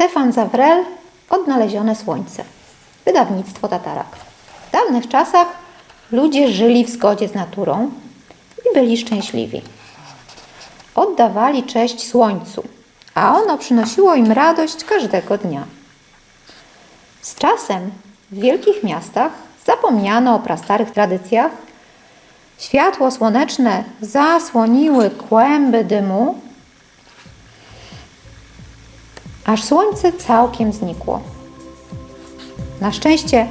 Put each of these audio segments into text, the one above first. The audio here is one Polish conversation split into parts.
Stefan Zawrel, Odnalezione Słońce. Wydawnictwo Tatarak. W dawnych czasach ludzie żyli w zgodzie z naturą i byli szczęśliwi. Oddawali cześć słońcu, a ono przynosiło im radość każdego dnia. Z czasem w wielkich miastach zapomniano o prastarych tradycjach. Światło słoneczne zasłoniły kłęby dymu, aż słońce całkiem znikło. Na szczęście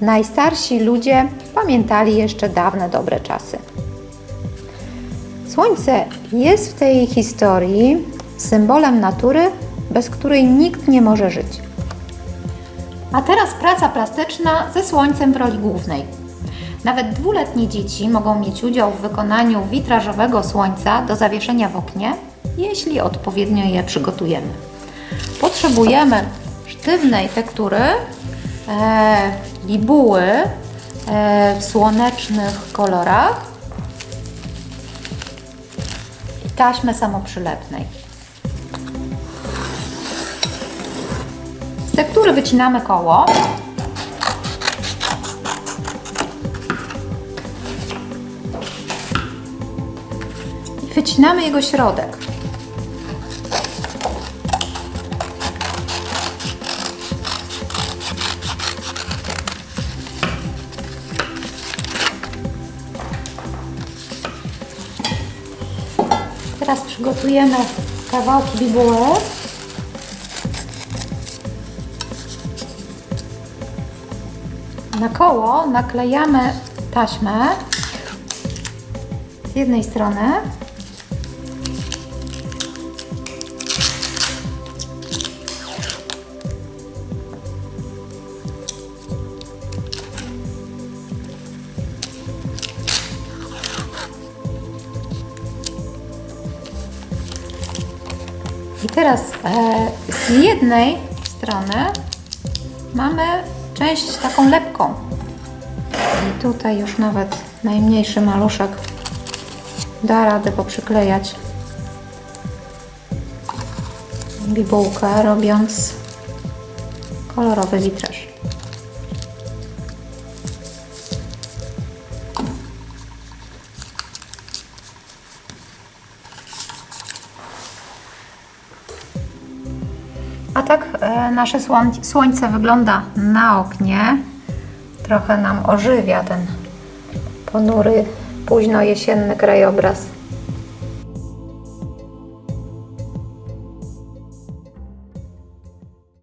najstarsi ludzie pamiętali jeszcze dawne dobre czasy. Słońce jest w tej historii symbolem natury, bez której nikt nie może żyć. A teraz praca plastyczna ze słońcem w roli głównej. Nawet dwuletnie dzieci mogą mieć udział w wykonaniu witrażowego słońca do zawieszenia w oknie, jeśli odpowiednio je przygotujemy. Potrzebujemy sztywnej tektury, e, bibuły e, w słonecznych kolorach i taśmy samoprzylepnej. Z tektury wycinamy koło. Wycinamy jego środek. Teraz przygotujemy kawałki bibuły. Na koło naklejamy taśmę z jednej strony. I teraz e, z jednej strony mamy część taką lepką. I tutaj już nawet najmniejszy maluszek da radę poprzyklejać bibułkę, robiąc kolorowy witraż. A tak e, nasze słoń- słońce wygląda na oknie. Trochę nam ożywia ten ponury, późno jesienny krajobraz.